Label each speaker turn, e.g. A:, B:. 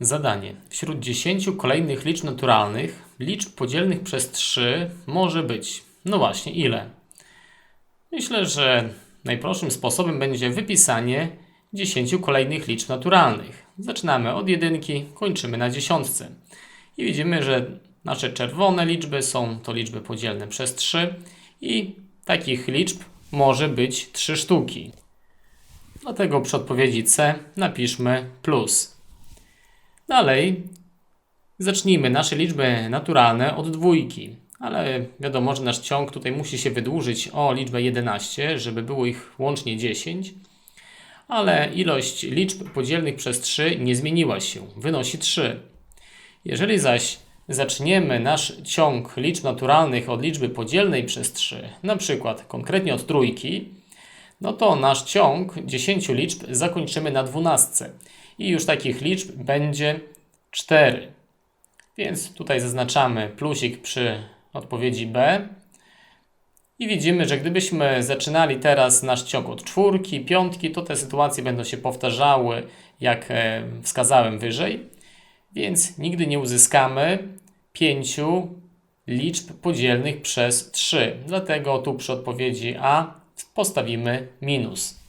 A: Zadanie. Wśród 10 kolejnych liczb naturalnych liczb podzielnych przez 3 może być. No właśnie, ile? Myślę, że najprostszym sposobem będzie wypisanie 10 kolejnych liczb naturalnych. Zaczynamy od jedynki, kończymy na dziesiątce. I widzimy, że nasze czerwone liczby są to liczby podzielne przez 3 i takich liczb może być 3 sztuki. Dlatego przy odpowiedzi C napiszmy plus. Dalej. Zacznijmy. Nasze liczby naturalne od dwójki, ale wiadomo, że nasz ciąg tutaj musi się wydłużyć o liczbę 11, żeby było ich łącznie 10, ale ilość liczb podzielnych przez 3 nie zmieniła się, wynosi 3. Jeżeli zaś zaczniemy nasz ciąg liczb naturalnych od liczby podzielnej przez 3, na przykład konkretnie od trójki, no to nasz ciąg 10 liczb zakończymy na 12 i już takich liczb będzie 4. Więc tutaj zaznaczamy plusik przy odpowiedzi B. I widzimy, że gdybyśmy zaczynali teraz nasz ciąg od czwórki, piątki, to te sytuacje będą się powtarzały, jak e, wskazałem wyżej. Więc nigdy nie uzyskamy pięciu liczb podzielnych przez 3. Dlatego tu przy odpowiedzi A postawimy minus.